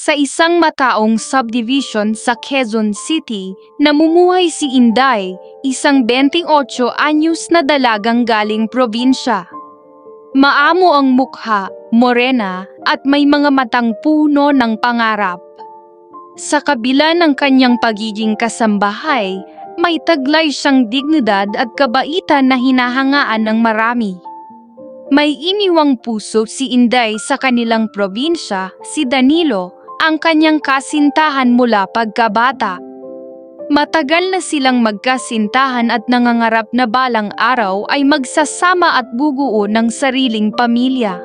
Sa isang mataong subdivision sa Quezon City, namumuhay si Inday, isang 28 anyos na dalagang galing probinsya. Maamo ang mukha, morena, at may mga matang puno ng pangarap. Sa kabila ng kanyang pagiging kasambahay, may taglay siyang dignidad at kabaitan na hinahangaan ng marami. May iniwang puso si Inday sa kanilang probinsya, si Danilo, ang kanyang kasintahan mula pagkabata. Matagal na silang magkasintahan at nangangarap na balang araw ay magsasama at bubuo ng sariling pamilya.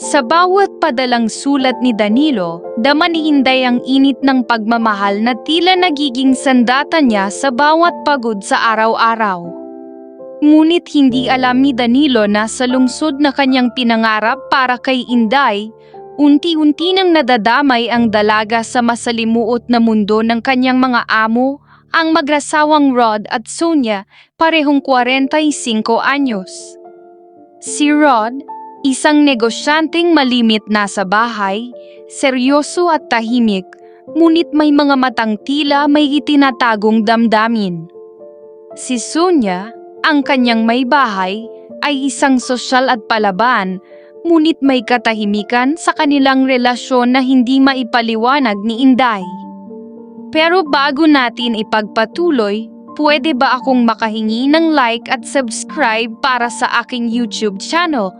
Sa bawat padalang sulat ni Danilo, dama ni Inday ang init ng pagmamahal na tila nagiging sandata niya sa bawat pagod sa araw-araw. Ngunit hindi alam ni Danilo na sa lungsod na kanyang pinangarap para kay Inday, unti-unti nang nadadamay ang dalaga sa masalimuot na mundo ng kanyang mga amo, ang magrasawang Rod at Sonia, parehong 45 anyos. Si Rod, isang negosyanteng malimit na sa bahay, seryoso at tahimik, ngunit may mga matang tila may itinatagong damdamin. Si Sonia, ang kanyang may bahay, ay isang sosyal at palaban, ngunit may katahimikan sa kanilang relasyon na hindi maipaliwanag ni Inday. Pero bago natin ipagpatuloy, pwede ba akong makahingi ng like at subscribe para sa aking YouTube channel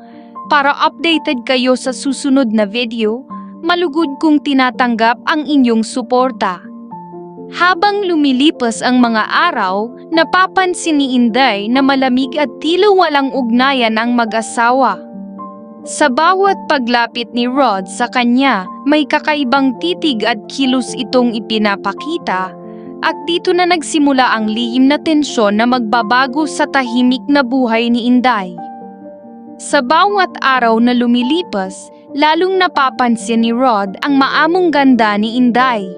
para updated kayo sa susunod na video? Malugod kong tinatanggap ang inyong suporta. Habang lumilipas ang mga araw, napapansin ni Inday na malamig at tila walang ugnayan ang mag-asawa. Sa bawat paglapit ni Rod sa kanya, may kakaibang titig at kilos itong ipinapakita at dito na nagsimula ang lihim na tensyon na magbabago sa tahimik na buhay ni Inday. Sa bawat araw na lumilipas, lalong napapansin ni Rod ang maamong ganda ni Inday.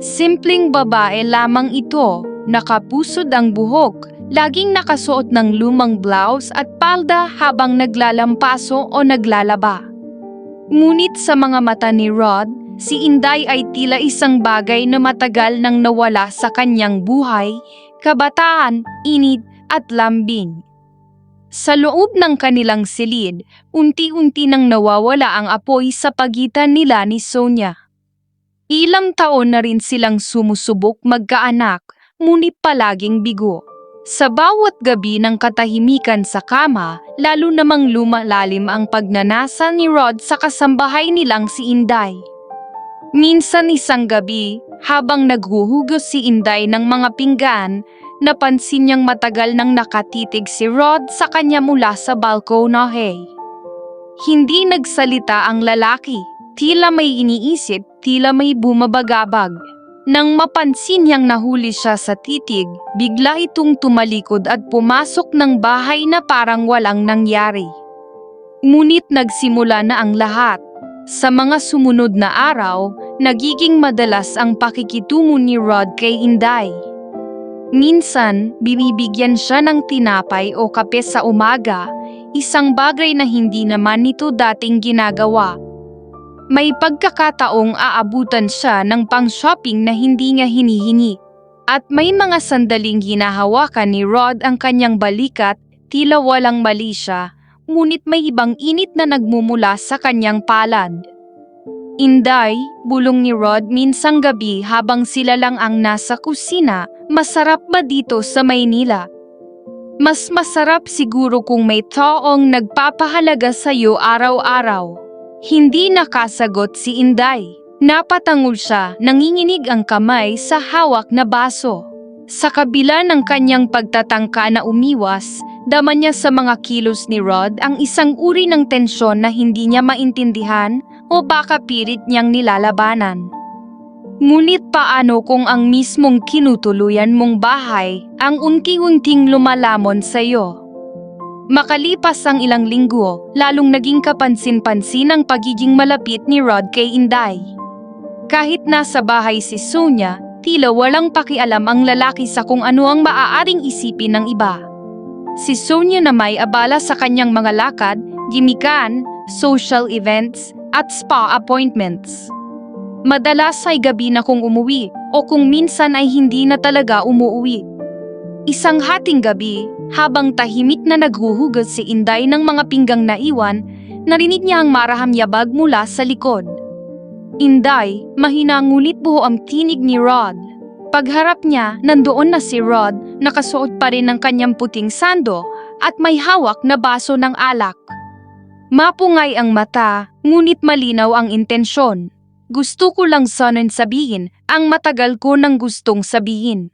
Simpleng babae lamang ito, nakapusod ang buhok, laging nakasuot ng lumang blouse at palda habang naglalampaso o naglalaba. Ngunit sa mga mata ni Rod, si Inday ay tila isang bagay na matagal nang nawala sa kanyang buhay, kabataan, init at lambing. Sa loob ng kanilang silid, unti-unti nang nawawala ang apoy sa pagitan nila ni Sonia. Ilang taon na rin silang sumusubok magkaanak, ngunit palaging bigo. Sa bawat gabi ng katahimikan sa kama, lalo namang lumalalim ang pagnanasa ni Rod sa kasambahay nilang si Inday. Minsan isang gabi, habang naghuhugos si Inday ng mga pinggan, napansin niyang matagal nang nakatitig si Rod sa kanya mula sa balkonahe. Hindi nagsalita ang lalaki, tila may iniisip, tila may bumabagabag. Nang mapansin niyang nahuli siya sa titig, bigla itong tumalikod at pumasok ng bahay na parang walang nangyari. Ngunit nagsimula na ang lahat. Sa mga sumunod na araw, nagiging madalas ang pakikitungo ni Rod kay Inday. Minsan, binibigyan siya ng tinapay o kape sa umaga, isang bagay na hindi naman nito dating ginagawa. May pagkakataong aabutan siya ng pang-shopping na hindi niya hinihingi. At may mga sandaling hinahawakan ni Rod ang kanyang balikat, tila walang mali siya, ngunit may ibang init na nagmumula sa kanyang palad. Inday, bulong ni Rod minsang gabi habang sila lang ang nasa kusina, masarap ba dito sa Maynila? Mas masarap siguro kung may taong nagpapahalaga sa'yo araw-araw. Hindi nakasagot si Inday. Napatangol siya, nanginginig ang kamay sa hawak na baso. Sa kabila ng kanyang pagtatangka na umiwas, dama niya sa mga kilos ni Rod ang isang uri ng tensyon na hindi niya maintindihan o baka pilit niyang nilalabanan. Ngunit paano kung ang mismong kinutuluyan mong bahay ang unti-unting lumalamon sa iyo? Makalipas ang ilang linggo, lalong naging kapansin-pansin ang pagiging malapit ni Rod kay Inday. Kahit nasa bahay si Sonia, tila walang pakialam ang lalaki sa kung ano ang maaaring isipin ng iba. Si Sonia na may abala sa kanyang mga lakad, gimikan, social events, at spa appointments. Madalas ay gabi na kung umuwi o kung minsan ay hindi na talaga umuwi. Isang hating gabi, habang tahimik na naghuhugot si Inday ng mga pinggang naiwan, narinig niya ang maraham yabag mula sa likod. Inday, mahina ngunit buo ang tinig ni Rod. Pagharap niya, nandoon na si Rod, nakasuot pa rin ng kanyang puting sando at may hawak na baso ng alak. Mapungay ang mata, ngunit malinaw ang intensyon. Gusto ko lang sanang sabihin ang matagal ko nang gustong sabihin.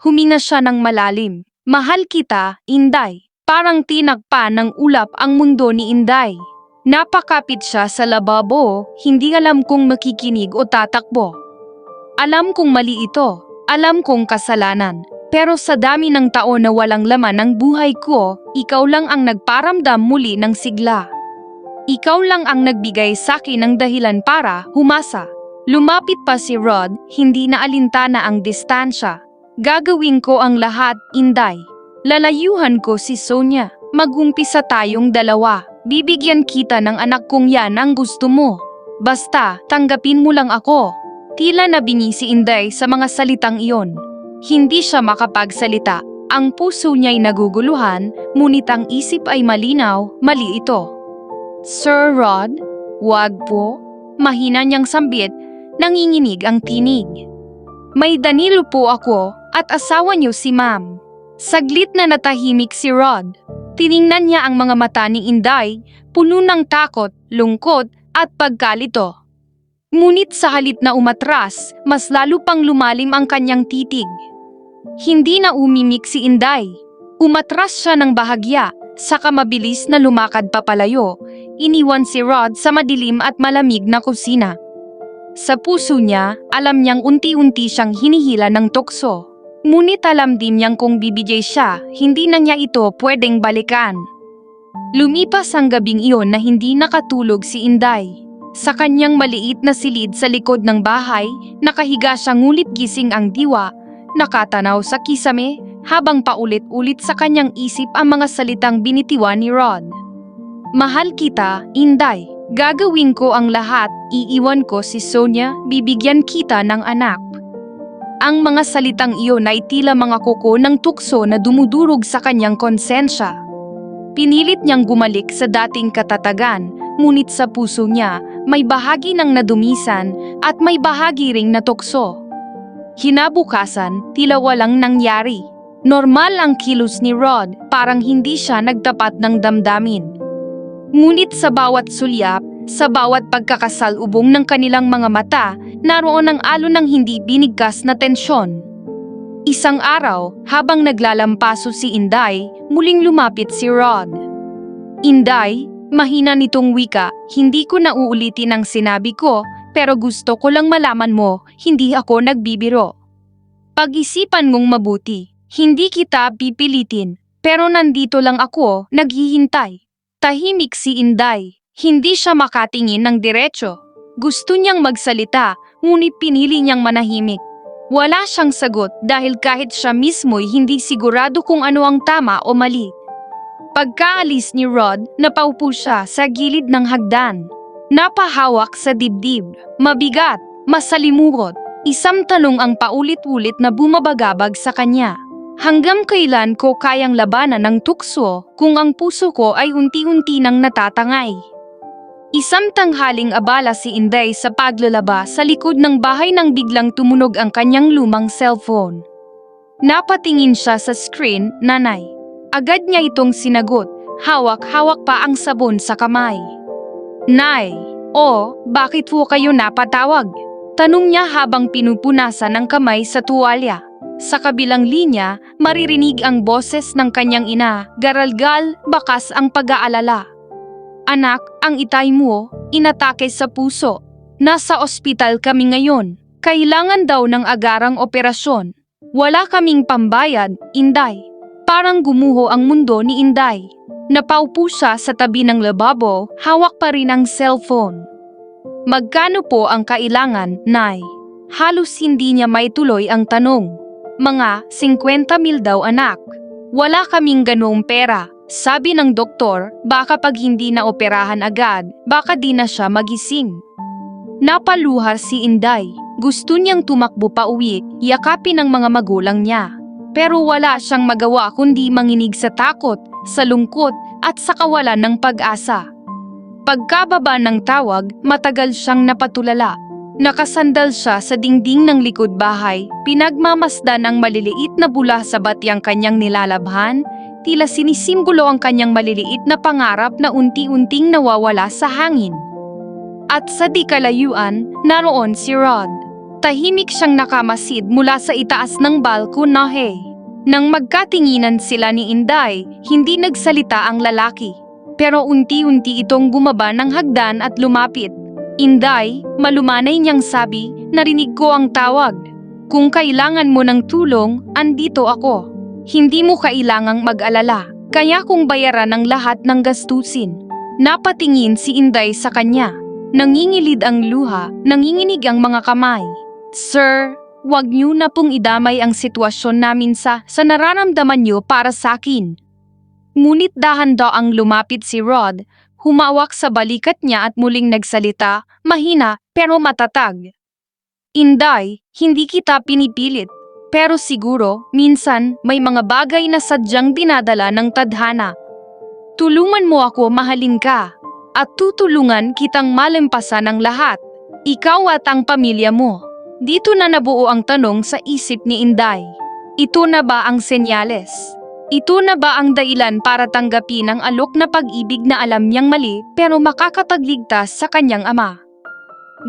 Huminga siya ng malalim. Mahal kita, Inday. Parang tinagpa ng ulap ang mundo ni Inday. Napakapit siya sa lababo, hindi alam kung makikinig o tatakbo. Alam kong mali ito, alam kong kasalanan. Pero sa dami ng taon na walang laman ng buhay ko, ikaw lang ang nagparamdam muli ng sigla. Ikaw lang ang nagbigay sa akin ng dahilan para humasa. Lumapit pa si Rod, hindi na alintana ang distansya. Gagawin ko ang lahat, Inday. Lalayuhan ko si Sonia. Magumpisa tayong dalawa. Bibigyan kita ng anak kong yan ang gusto mo. Basta, tanggapin mo lang ako. Tila nabingi si Inday sa mga salitang iyon. Hindi siya makapagsalita. Ang puso niya'y naguguluhan, ngunit ang isip ay malinaw, mali ito. Sir Rod, wag po. Mahina niyang sambit, nanginginig ang tinig. May Danilo po ako at asawa niyo si ma'am. Saglit na natahimik si Rod. Tiningnan niya ang mga mata ni Inday, puno ng takot, lungkot at pagkalito. Ngunit sa halip na umatras, mas lalo pang lumalim ang kanyang titig. Hindi na umimik si Inday. Umatras siya ng bahagya, saka mabilis na lumakad papalayo. Iniwan si Rod sa madilim at malamig na kusina. Sa puso niya, alam niyang unti-unti siyang hinihila ng tukso. Ngunit alam din niyang kung bibigay siya, hindi na niya ito pwedeng balikan. Lumipas ang gabing iyon na hindi nakatulog si Inday. Sa kanyang maliit na silid sa likod ng bahay, nakahiga siya ngulit gising ang diwa, nakatanaw sa kisame habang paulit-ulit sa kanyang isip ang mga salitang binitiwan ni Rod. Mahal kita, Inday. Gagawin ko ang lahat, iiwan ko si Sonia, bibigyan kita ng anak. Ang mga salitang iyon ay tila mga kuko ng tukso na dumudurog sa kanyang konsensya. Pinilit niyang gumalik sa dating katatagan, ngunit sa puso niya may bahagi ng nadumisan at may bahagi ring natukso. Hinabukasan, tila walang nangyari. Normal ang kilos ni Rod, parang hindi siya nagtapat ng damdamin. Ngunit sa bawat sulyap, sa bawat pagkakasalubong ng kanilang mga mata, naroon ang alo ng hindi binigkas na tensyon. Isang araw, habang naglalampaso si Inday, muling lumapit si Rod. Inday, mahina nitong wika, hindi ko na uulitin ang sinabi ko, pero gusto ko lang malaman mo, hindi ako nagbibiro. Pag-isipan mong mabuti, hindi kita pipilitin, pero nandito lang ako, naghihintay. Tahimik si Inday, hindi siya makatingin ng diretsyo. Gusto niyang magsalita, ngunit pinili niyang manahimik. Wala siyang sagot dahil kahit siya mismo'y hindi sigurado kung ano ang tama o mali. Pagkaalis ni Rod, napaupo siya sa gilid ng hagdan. Napahawak sa dibdib, mabigat, masalimuot. Isang tanong ang paulit-ulit na bumabagabag sa kanya. Hanggang kailan ko kayang labanan ng tukso kung ang puso ko ay unti-unti nang natatangay? Isang tanghaling abala si Inday sa paglalaba sa likod ng bahay nang biglang tumunog ang kanyang lumang cellphone. Napatingin siya sa screen, nanay. Agad niya itong sinagot, hawak-hawak pa ang sabon sa kamay. Nay, o, bakit po kayo napatawag? Tanong niya habang pinupunasan ng kamay sa tuwalya. Sa kabilang linya, maririnig ang boses ng kanyang ina, garalgal, bakas ang pag-aalala. Anak, ang itay mo, inatake sa puso. Nasa ospital kami ngayon. Kailangan daw ng agarang operasyon. Wala kaming pambayad, Inday. Parang gumuho ang mundo ni Inday. Napaupo siya sa tabi ng lababo, hawak pa rin ang cellphone. Magkano po ang kailangan, Nay? Halos hindi niya maituloy ang tanong. Mga 50 mil daw anak. Wala kaming ganong pera. Sabi ng doktor, baka pag hindi na operahan agad, baka di na siya magising. Napaluhar si Inday. Gusto niyang tumakbo pa uwi, yakapin ang mga magulang niya. Pero wala siyang magawa kundi manginig sa takot, sa lungkot, at sa kawalan ng pag-asa. Pagkababa ng tawag, matagal siyang napatulala. Nakasandal siya sa dingding ng likod bahay, pinagmamasdan ang maliliit na bula sa batyang kanyang nilalabhan, tila sinisimbolo ang kanyang maliliit na pangarap na unti-unting nawawala sa hangin. At sa di kalayuan, naroon si Rod. Tahimik siyang nakamasid mula sa itaas ng balkonahe. Nang magkatinginan sila ni Inday, hindi nagsalita ang lalaki. Pero unti-unti itong bumaba ng hagdan at lumapit. Inday, malumanay niyang sabi, narinig ko ang tawag. Kung kailangan mo ng tulong, andito ako. Hindi mo kailangang mag-alala, kaya kung bayaran ang lahat ng gastusin. Napatingin si Inday sa kanya. Nangingilid ang luha, nanginginig ang mga kamay. Sir, wag niyo na pong idamay ang sitwasyon namin sa sa nararamdaman niyo para sa akin. Ngunit dahan-daw ang lumapit si Rod, humawak sa balikat niya at muling nagsalita, mahina pero matatag. Inday, hindi kita pinipilit. Pero siguro, minsan, may mga bagay na sadyang dinadala ng tadhana. Tulungan mo ako mahalin ka, at tutulungan kitang malampasan ang lahat. Ikaw at ang pamilya mo. Dito na nabuo ang tanong sa isip ni Inday. Ito na ba ang senyales? Ito na ba ang dahilan para tanggapin ang alok na pag-ibig na alam niyang mali pero makakatagligtas sa kanyang ama?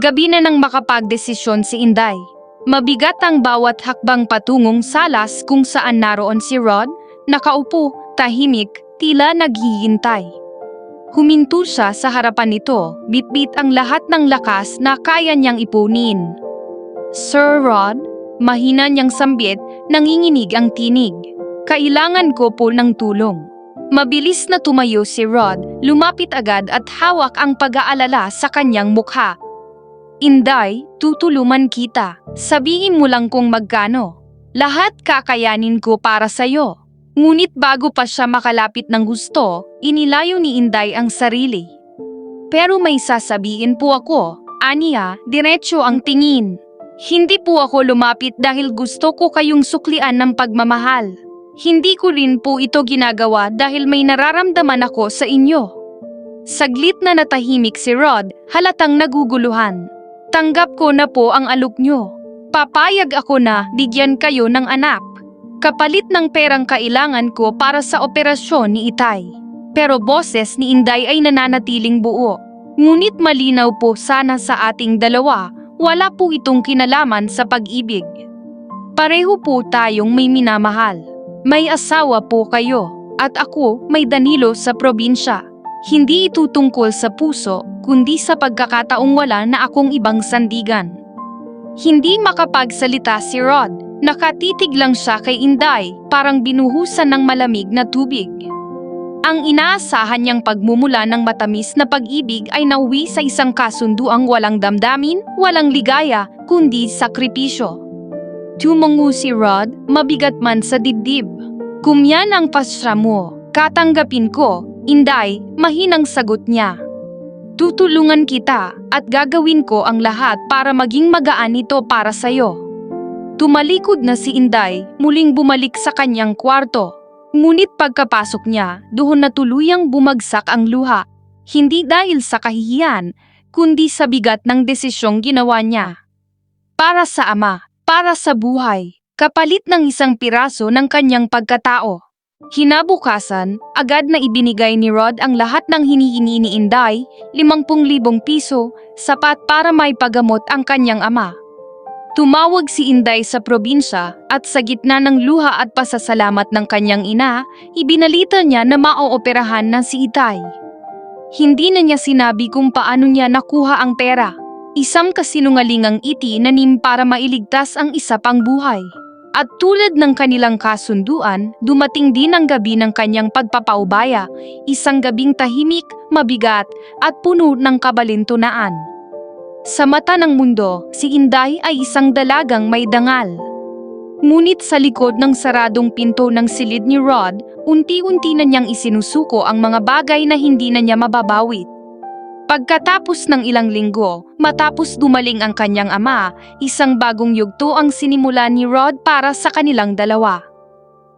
Gabi na nang makapagdesisyon si Inday. Mabigat ang bawat hakbang patungong salas kung saan naroon si Rod, nakaupo, tahimik, tila naghihintay. Huminto siya sa harapan nito, bitbit ang lahat ng lakas na kaya niyang ipunin. Sir Rod, mahina niyang sambit, nanginginig ang tinig. Kailangan ko po ng tulong. Mabilis na tumayo si Rod, lumapit agad at hawak ang pag-aalala sa kanyang mukha. Inday, tutulungan kita. Sabihin mo lang kung magkano. Lahat kakayanin ko para sa'yo. Ngunit bago pa siya makalapit ng gusto, inilayo ni Inday ang sarili. Pero may sasabihin po ako, Aniya, diretso ang tingin. Hindi po ako lumapit dahil gusto ko kayong suklian ng pagmamahal. Hindi ko rin po ito ginagawa dahil may nararamdaman ako sa inyo. Saglit na natahimik si Rod, halatang naguguluhan. Tanggap ko na po ang alok nyo. Papayag ako na bigyan kayo ng anak. Kapalit ng perang kailangan ko para sa operasyon ni Itay. Pero boses ni Inday ay nananatiling buo. Ngunit malinaw po sana sa ating dalawa, wala po itong kinalaman sa pag-ibig. Pareho po tayong may minamahal. May asawa po kayo, at ako may Danilo sa probinsya. Hindi ito tungkol sa puso, kundi sa pagkakataong wala na akong ibang sandigan. Hindi makapagsalita si Rod. Nakatitig lang siya kay Inday, parang binuhusan ng malamig na tubig. Ang inaasahan niyang pagmumula ng matamis na pag-ibig ay nauwi sa isang kasunduang walang damdamin, walang ligaya, kundi sakripisyo. Tumungo si Rod, mabigat man sa dibdib. Kung yan ang pasya mo, katanggapin ko, Inday, mahinang sagot niya. Tutulungan kita at gagawin ko ang lahat para maging magaan ito para sa'yo. Tumalikod na si Inday, muling bumalik sa kanyang kwarto. Ngunit pagkapasok niya, doon na tuluyang bumagsak ang luha. Hindi dahil sa kahihiyan, kundi sa bigat ng desisyong ginawa niya. Para sa ama, para sa buhay, kapalit ng isang piraso ng kanyang pagkatao. Hinabukasan, agad na ibinigay ni Rod ang lahat ng hinihingi ni Inday, 50,000 piso, sapat para may pagamot ang kanyang ama. Tumawag si Inday sa probinsya at sa gitna ng luha at pasasalamat ng kanyang ina, ibinalita niya na maooperahan na si Itay. Hindi na niya sinabi kung paano niya nakuha ang pera. Isang kasinungalingang iti na nim para mailigtas ang isa pang buhay. At tulad ng kanilang kasunduan, dumating din ang gabi ng kanyang pagpapaubaya, isang gabing tahimik, mabigat, at puno ng kabalintunaan. Sa mata ng mundo, si Inday ay isang dalagang may dangal. Ngunit sa likod ng saradong pinto ng silid ni Rod, unti-unti na niyang isinusuko ang mga bagay na hindi na niya mababawit. Pagkatapos ng ilang linggo, matapos dumaling ang kanyang ama, isang bagong yugto ang sinimula ni Rod para sa kanilang dalawa.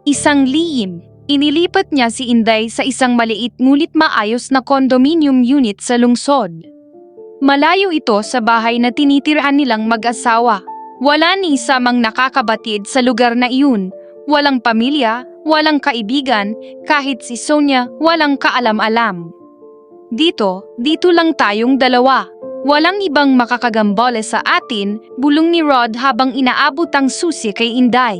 Isang lihim, inilipat niya si Inday sa isang maliit ngulit maayos na condominium unit sa lungsod. Malayo ito sa bahay na tinitirhan nilang mag-asawa. Wala ni isa mang nakakabatid sa lugar na iyon. Walang pamilya, walang kaibigan, kahit si Sonia walang kaalam-alam. Dito, dito lang tayong dalawa. Walang ibang makakagambole sa atin, bulong ni Rod habang inaabot ang susi kay Inday.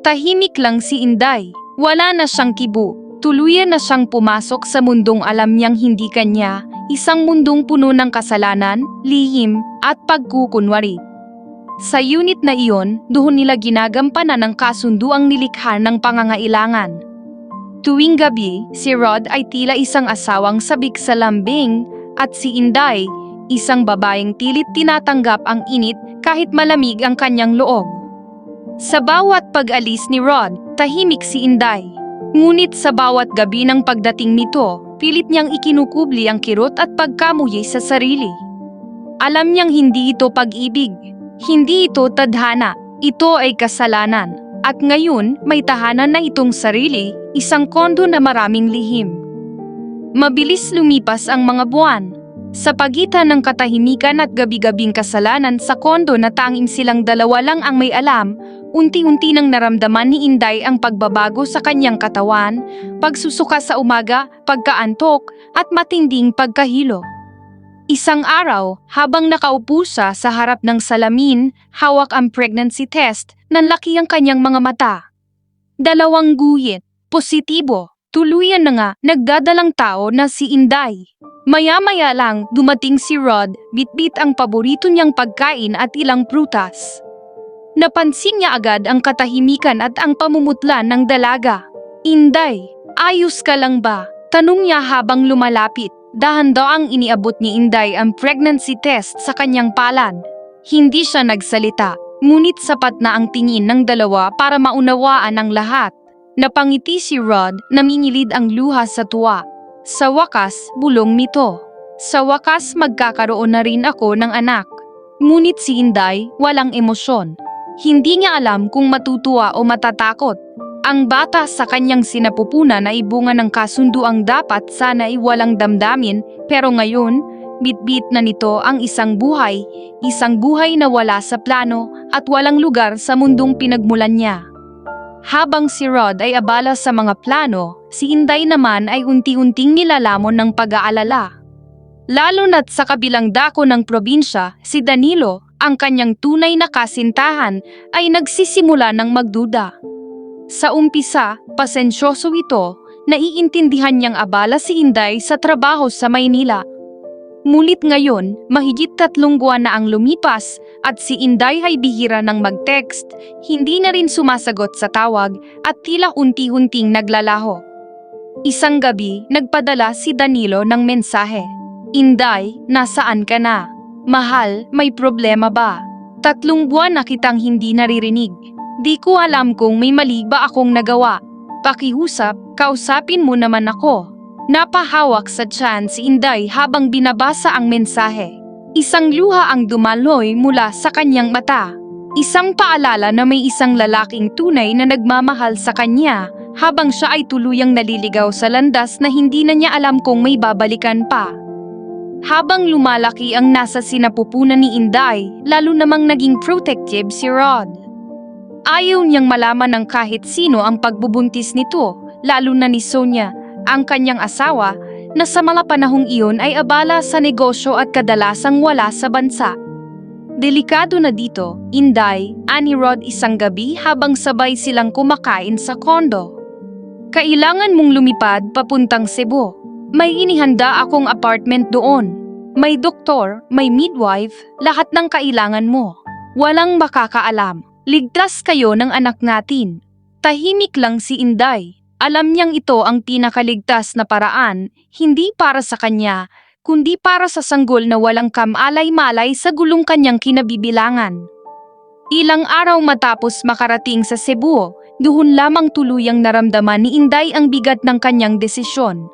Tahimik lang si Inday. Wala na siyang kibo. Tuluyan na siyang pumasok sa mundong alam niyang hindi kanya, isang mundong puno ng kasalanan, lihim, at pagkukunwari. Sa unit na iyon, doon nila ginagampanan ang kasunduang nilikha ng pangangailangan. Tuwing gabi, si Rod ay tila isang asawang sabik sa lambing at si Inday, isang babaeng pilit tinatanggap ang init kahit malamig ang kanyang loob. Sa bawat pag-alis ni Rod, tahimik si Inday. Ngunit sa bawat gabi ng pagdating nito, pilit niyang ikinukubli ang kirot at pagkamuyi sa sarili. Alam niyang hindi ito pag-ibig, hindi ito tadhana, ito ay kasalanan. At ngayon, may tahanan na itong sarili, isang kondo na maraming lihim. Mabilis lumipas ang mga buwan. Sa pagitan ng katahimikan at gabi-gabing kasalanan sa kondo na tanging silang dalawa lang ang may alam, unti-unti nang naramdaman ni Inday ang pagbabago sa kanyang katawan, pagsusuka sa umaga, pagkaantok, at matinding pagkahilo. Isang araw, habang nakaupo siya sa harap ng salamin, hawak ang pregnancy test, nanlaki ang kanyang mga mata. Dalawang guhit, positibo, tuluyan na nga nagdadalang tao na si Inday. Maya-maya lang dumating si Rod, bitbit ang paborito niyang pagkain at ilang prutas. Napansin niya agad ang katahimikan at ang pamumutla ng dalaga. Inday, ayos ka lang ba? Tanong niya habang lumalapit. Dahan-daang iniabot ni Inday ang pregnancy test sa kanyang palad. Hindi siya nagsalita, ngunit sapat na ang tingin ng dalawa para maunawaan ang lahat. Napangiti si Rod, namingilid ang luha sa tuwa. Sa wakas, bulong nito. Sa wakas magkakaroon na rin ako ng anak. Ngunit si Inday, walang emosyon. Hindi niya alam kung matutuwa o matatakot. Ang bata sa kanyang sinapupunan ay bunga ng kasunduang dapat sana ay walang damdamin pero ngayon, bitbit na nito ang isang buhay, isang buhay na wala sa plano at walang lugar sa mundong pinagmulan niya. Habang si Rod ay abala sa mga plano, si Inday naman ay unti-unting nilalamon ng pag-aalala. Lalo na't sa kabilang dako ng probinsya, si Danilo, ang kanyang tunay na kasintahan, ay nagsisimula ng magduda. Sa umpisa, pasensyoso ito, naiintindihan niyang abala si Inday sa trabaho sa Maynila. Mulit ngayon, mahigit tatlong buwan na ang lumipas at si Inday ay bihira ng mag-text, hindi na rin sumasagot sa tawag at tila unti-unting naglalaho. Isang gabi, nagpadala si Danilo ng mensahe. Inday, nasaan ka na? Mahal, may problema ba? Tatlong buwan na kitang hindi naririnig. Di ko alam kung may mali ba akong nagawa. Pakiusap, kausapin mo naman ako. Napahawak sa tiyan si Inday habang binabasa ang mensahe. Isang luha ang dumaloy mula sa kanyang mata. Isang paalala na may isang lalaking tunay na nagmamahal sa kanya habang siya ay tuluyang naliligaw sa landas na hindi na niya alam kung may babalikan pa. Habang lumalaki ang nasa sinapupunan ni Inday, lalo namang naging protective si Rod. Ayaw niyang malaman ng kahit sino ang pagbubuntis nito, lalo na ni Sonia, ang kanyang asawa, na sa mga panahong iyon ay abala sa negosyo at kadalasang wala sa bansa. Delikado na dito, Inday, ani Rod isang gabi habang sabay silang kumakain sa kondo. Kailangan mong lumipad papuntang Cebu. May inihanda akong apartment doon. May doktor, may midwife, lahat ng kailangan mo. Walang makakaalam. Ligtas kayo ng anak natin. Tahimik lang si Inday. Alam niyang ito ang pinakaligtas na paraan, hindi para sa kanya, kundi para sa sanggol na walang kamalay-malay sa gulong kanyang kinabibilangan. Ilang araw matapos makarating sa Cebu, doon lamang tuluyang naramdaman ni Inday ang bigat ng kanyang desisyon.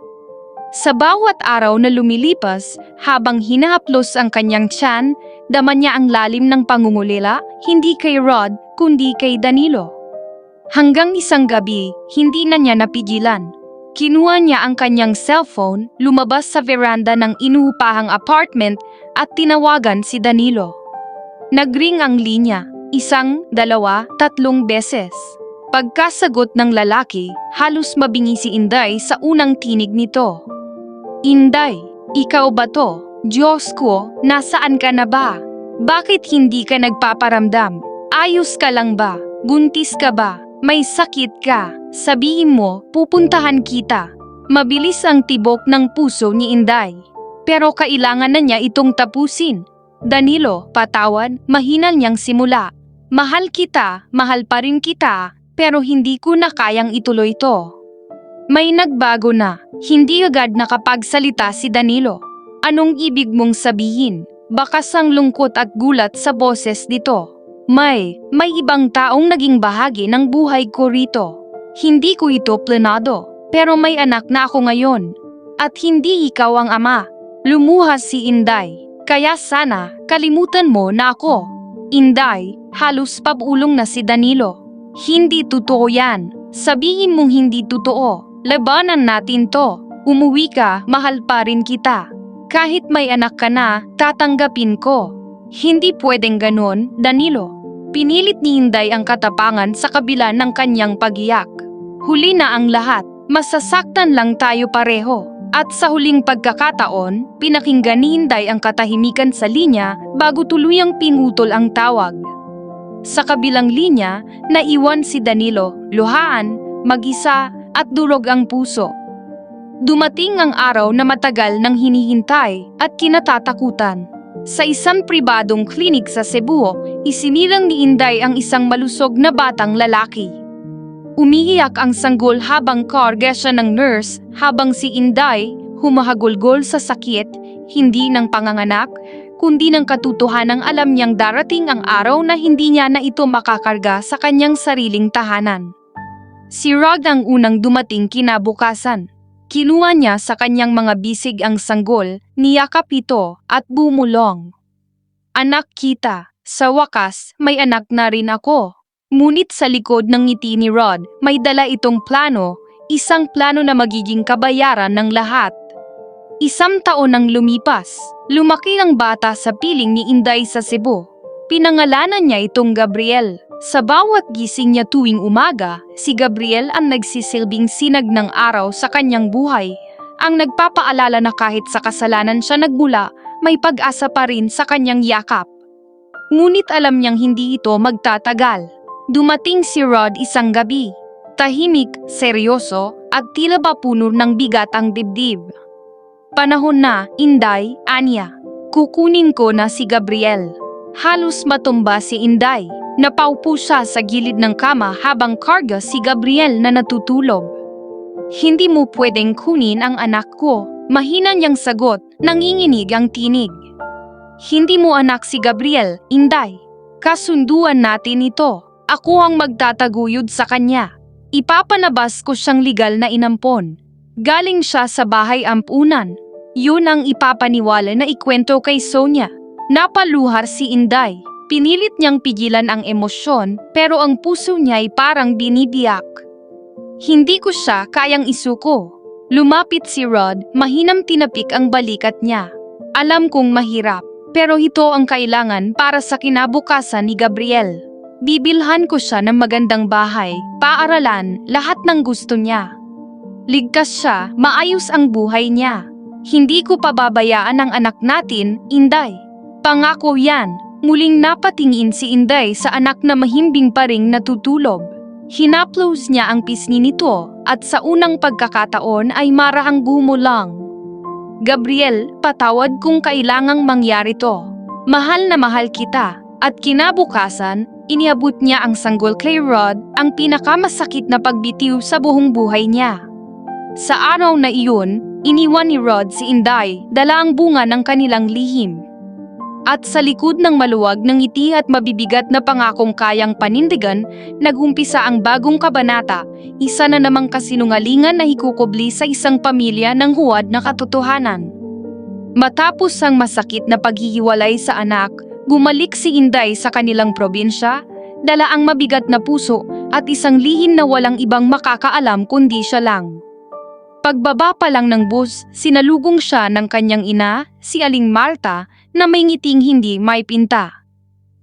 Sa bawat araw na lumilipas, habang hinahaplos ang kanyang tiyan, dama niya ang lalim ng pangungulila, hindi kay Rod, kundi kay Danilo. Hanggang isang gabi, hindi na niya napigilan. Kinuha niya ang kanyang cellphone, lumabas sa veranda ng inuupahang apartment at tinawagan si Danilo. Nagring ang linya, isang, dalawa, tatlong beses. Pagkasagot ng lalaki, halos mabingi si Inday sa unang tinig nito. Inday, ikaw ba to? Diyos ko, nasaan ka na ba? Bakit hindi ka nagpaparamdam? Ayos ka lang ba? Buntis ka ba? May sakit ka? Sabihin mo, pupuntahan kita. Mabilis ang tibok ng puso ni Inday. Pero kailangan na niya itong tapusin. Danilo, patawad, mahina niyang simula. Mahal kita, mahal pa rin kita, pero hindi ko na kayang ituloy to. May nagbago na, hindi agad nakapagsalita si Danilo. Anong ibig mong sabihin? Bakas ang lungkot at gulat sa boses nito. May, may ibang taong naging bahagi ng buhay ko rito. Hindi ko ito planado, pero may anak na ako ngayon. At hindi ikaw ang ama. Lumuhas si Inday. Kaya sana, kalimutan mo na ako. Inday, halos pabulong na si Danilo. Hindi totoo yan. Sabihin mong hindi totoo. Labanan natin to. Umuwi ka, mahal pa rin kita. Kahit may anak ka na, tatanggapin ko. Hindi pwedeng ganon, Danilo. Pinilit ni Inday ang katapangan sa kabila ng kanyang pagiyak. Huli na ang lahat, masasaktan lang tayo pareho. At sa huling pagkakataon, pinakinggan ni Inday ang katahimikan sa linya bago tuluyang pinutol ang tawag. Sa kabilang linya, naiwan si Danilo, luhaan, mag-isa at durog ang puso. Dumating ang araw na matagal nang hinihintay at kinatatakutan. Sa isang pribadong klinik sa Cebu, isinilang ni Inday ang isang malusog na batang lalaki. Umiiyak ang sanggol habang karga siya ng nurse habang si Inday humahagulgol sa sakit, hindi ng panganganak, kundi ng katotohanang alam niyang darating ang araw na hindi niya na ito makakarga sa kanyang sariling tahanan. Si Rod ang unang dumating kinabukasan. Kinuha niya sa kanyang mga bisig ang sanggol, niyakap ito at bumulong. Anak kita, sa wakas may anak na rin ako. Ngunit sa likod ng ngiti ni Rod, may dala itong plano, isang plano na magiging kabayaran ng lahat. Isang taon nang lumipas, lumaki ang bata sa piling ni Inday sa Cebu. Pinangalanan niya itong Gabriel. Sa bawat gising niya tuwing umaga, si Gabriel ang nagsisilbing sinag ng araw sa kanyang buhay. Ang nagpapaalala na kahit sa kasalanan siya nagmula, may pag-asa pa rin sa kanyang yakap. Ngunit alam niyang hindi ito magtatagal. Dumating si Rod isang gabi. Tahimik, seryoso, at tila ba puno ng bigat ang dibdib. Panahon na, Inday, Anya. Kukunin ko na si Gabriel. Halos matumba si Inday. Napaupo siya sa gilid ng kama habang karga si Gabriel na natutulog. Hindi mo pwedeng kunin ang anak ko. Mahina niyang sagot, nanginginig ang tinig. Hindi mo anak si Gabriel, Inday. Kasunduan natin ito. Ako ang magtataguyod sa kanya. Ipapanabas ko siyang legal na inampon. Galing siya sa bahay ampunan. Yun ang ipapaniwala na ikwento kay Sonia. Napaluhar si Inday. Pinilit niyang pigilan ang emosyon pero ang puso niya ay parang binibiyak. Hindi ko siya kayang isuko. Lumapit si Rod, mahinam tinapik ang balikat niya. Alam kong mahirap, pero ito ang kailangan para sa kinabukasan ni Gabriel. Bibilhan ko siya ng magandang bahay, paaralan, lahat ng gusto niya. Ligtas siya, maayos ang buhay niya. Hindi ko pababayaan ang anak natin, Inday. Pangako yan, muling napatingin si Inday sa anak na mahimbing pa ring natutulog. Hinaplos niya ang pisngi nito at sa unang pagkakataon ay marahang bumulang. Gabriel, patawad kung kailangang mangyari to. Mahal na mahal kita. At kinabukasan, iniabot niya ang sanggol kay Rod, ang pinakamasakit na pagbitiw sa buong buhay niya. Sa araw na iyon, iniwan ni Rod si Inday, dala ang bunga ng kanilang lihim. At sa likod ng maluwag ng ngiti at mabibigat na pangakong kayang panindigan, nagumpisa ang bagong kabanata, isa na namang kasinungalingan na hikukubli sa isang pamilya ng huwad na katotohanan. Matapos ang masakit na paghihiwalay sa anak, bumalik si Inday sa kanilang probinsya, dala ang mabigat na puso at isang lihim na walang ibang makakaalam kundi siya lang. Pagbaba pa lang ng bus, sinalugong siya ng kanyang ina, si Aling Marta, na may ngiting hindi may pinta.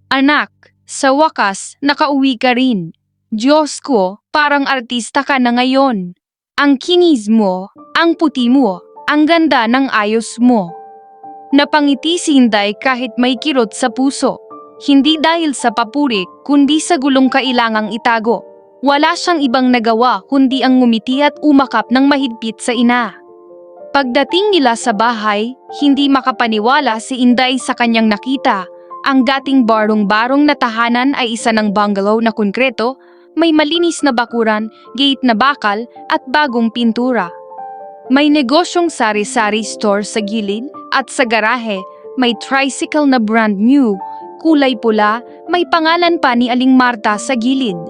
Anak, sa wakas, nakauwi ka rin. Diyos ko, parang artista ka na ngayon. Ang kinis mo, ang puti mo, ang ganda ng ayos mo. Napangiti si Inday kahit may kirot sa puso. Hindi dahil sa papuri, kundi sa gulong kailangang itago. Wala siyang ibang nagawa kundi ang ngumiti at umakap ng mahigpit sa ina. Pagdating nila sa bahay, hindi makapaniwala si Inday sa kanyang nakita. Ang dating barong-barong na tahanan ay isa ng bungalow na konkreto, may malinis na bakuran, gate na bakal at bagong pintura. May negosyong sari-sari store sa gilid at sa garahe, may tricycle na brand new, kulay pula, may pangalan pa ni Aling Marta sa gilid.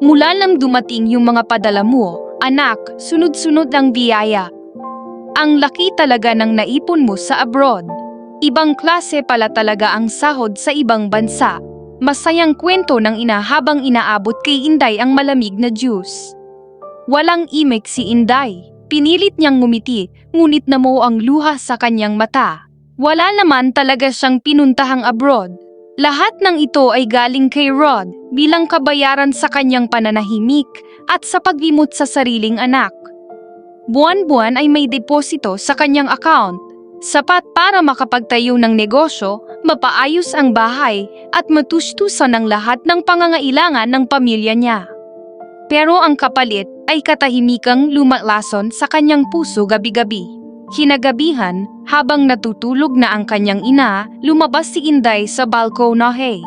Mula nang dumating yung mga padala mo, anak, sunod-sunod ang biyaya. Ang laki talaga ng naipon mo sa abroad. Ibang klase pala talaga ang sahod sa ibang bansa. Masayang kwento ng ina habang inaabot kay Inday ang malamig na juice. Walang imik si Inday. Pinilit niyang ngumiti, ngunit namo ang luha sa kanyang mata. Wala naman talaga siyang pinuntahang abroad. Lahat ng ito ay galing kay Rod bilang kabayaran sa kanyang pananahimik at sa paglimot sa sariling anak. Buwan-buwan ay may deposito sa kanyang account. Sapat para makapagtayo ng negosyo, mapaayos ang bahay at matustusan ang lahat ng pangangailangan ng pamilya niya. Pero ang kapalit ay katahimikang lumalason sa kanyang puso gabi-gabi. Kinagabihan, habang natutulog na ang kanyang ina, lumabas si Inday sa balkonahe.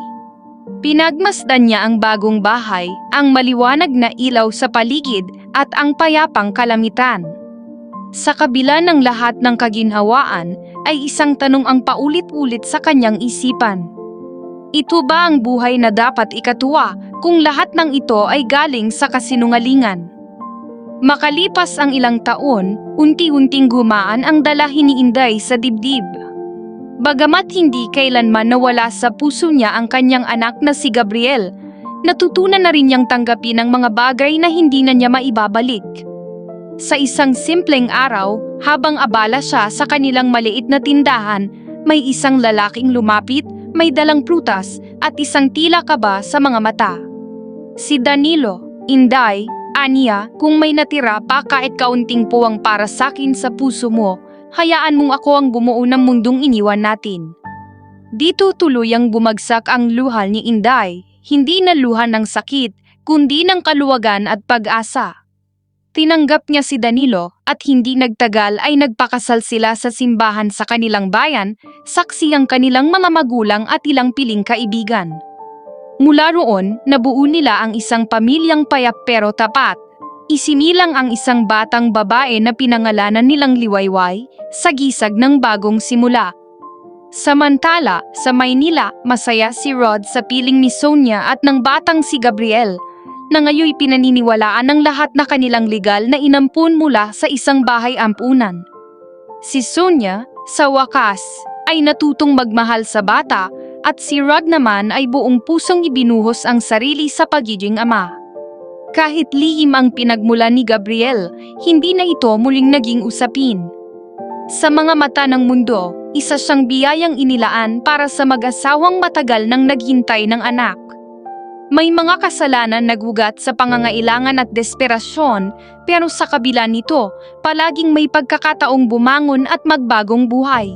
Pinagmasdan niya ang bagong bahay, ang maliwanag na ilaw sa paligid at ang payapang kalamitan. Sa kabila ng lahat ng kaginhawaan ay isang tanong ang paulit-ulit sa kanyang isipan. Ito ba ang buhay na dapat ikatuwa kung lahat ng ito ay galing sa kasinungalingan? Makalipas ang ilang taon, unti-unting gumaan ang dalahin ni Inday sa dibdib. Bagamat hindi kailanman nawala sa puso niya ang kanyang anak na si Gabriel, natutunan na rin niyang tanggapin ang mga bagay na hindi na niya maibabalik. Sa isang simpleng araw, habang abala siya sa kanilang maliit na tindahan, may isang lalaking lumapit, may dalang prutas at isang tila kaba sa mga mata. Si Danilo, Inday, Aniya, kung may natira pa kahit kaunting puwang para sakin sa puso mo, hayaan mong ako ang bumuo ng mundong iniwan natin. Dito tuluyang bumagsak ang luha ni Inday, hindi na luha ng sakit, kundi ng kaluwagan at pag-asa. Tinanggap niya si Danilo at hindi nagtagal ay nagpakasal sila sa simbahan sa kanilang bayan, saksi ang kanilang mga magulang at ilang piling kaibigan. Mula roon, nabuo nila ang isang pamilyang payap pero tapat. Isinilang ang isang batang babae na pinangalanan nilang Liwayway sa gisag ng bagong simula. Samantala, sa Maynila, masaya si Rod sa piling ni Sonia at ng batang si Gabriel, na ngayoy pinaniniwalaan ng lahat na kanilang legal na inampun mula sa isang bahay ampunan. Si Sonia, sa wakas, ay natutong magmahal sa bata at si Rod naman ay buong pusong ibinuhos ang sarili sa pagiging ama. Kahit lihim ang pinagmula ni Gabriel, hindi na ito muling naging usapin. Sa mga mata ng mundo, isa siyang biyayang inilaan para sa mag-asawang matagal nang naghintay ng anak. May mga kasalanan nagugat sa pangangailangan at desperasyon, pero sa kabila nito, palaging may pagkakataong bumangon at magbagong buhay.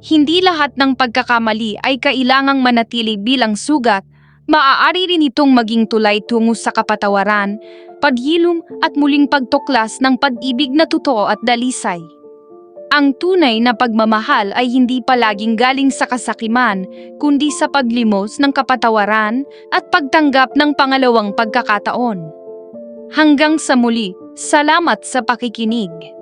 Hindi lahat ng pagkakamali ay kailangang manatili bilang sugat, maaari rin itong maging tulay tungo sa kapatawaran, paghilom at muling pagtuklas ng pag-ibig na totoo at dalisay. Ang tunay na pagmamahal ay hindi palaging galing sa kasakiman, kundi sa paglimos ng kapatawaran at pagtanggap ng pangalawang pagkakataon. Hanggang sa muli, salamat sa pakikinig.